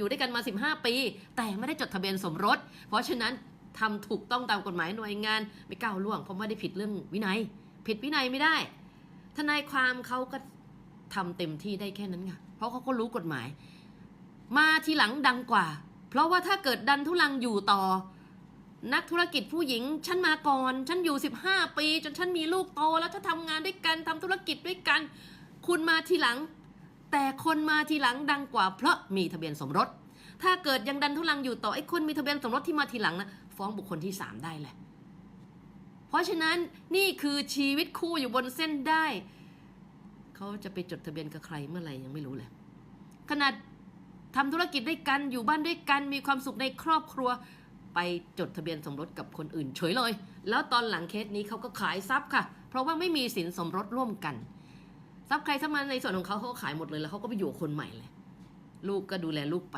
อยู่ด้วยกันมา 15 ปี แต่ไม่ได้จดทะเบียนสมรส เพราะฉะนั้นทำถูกต้องตามกฎหมายหน่วยงานไม่ก้าวล่วงเพราะไม่ได้ผิดเรื่องวินัย ผิดวินัยไม่ได้ ทนายความเขาก็ทำเต็มที่ได้แค่นั้นไงเพราะเขาก็รู้กฎหมาย มาทีหลังดังกว่า เพราะว่าถ้าเกิดดันทุลังอยู่ต่อ นักธุรกิจผู้หญิง ฉันมาก่อน ฉันอยู่ 15 ปี จนฉันมีลูกโตแล้วถ้าทำงานด้วยกันทำธุรกิจด้วยกัน คุณมาทีหลัง แต่คนมาทีหลังดังกว่าเพราะมีทะเบียนสมรส ถ้าเกิดยังดันทุลังอยู่ต่อไอ้คนมีทะเบียนสมรสที่มาทีหลังนะฟ้องบุคคลที่ 3 ได้แหละเพราะฉะนั้นนี่คือชีวิตคู่อยู่บนเส้นได้ เขาจะไปจดทะเบียนกับใครเมื่อไหร่ยังไม่รู้เลยขนาดทำธุรกิจด้วยกันอยู่บ้านด้วยกันมีความสุขในครอบครัว ไปจดทะเบียนสมรสกับคนอื่นเฉยเลย แล้วตอนหลังเคสนี้เขาก็ขายทรัพย์ค่ะ เพราะว่าไม่มีสินสมรสร่วมกัน ซับใครซับมันในส่วนของเขาเขาก็ขายหมดเลยแล้วเขาก็ไปอยู่คนใหม่เลย ลูกก็ดูแลลูกไป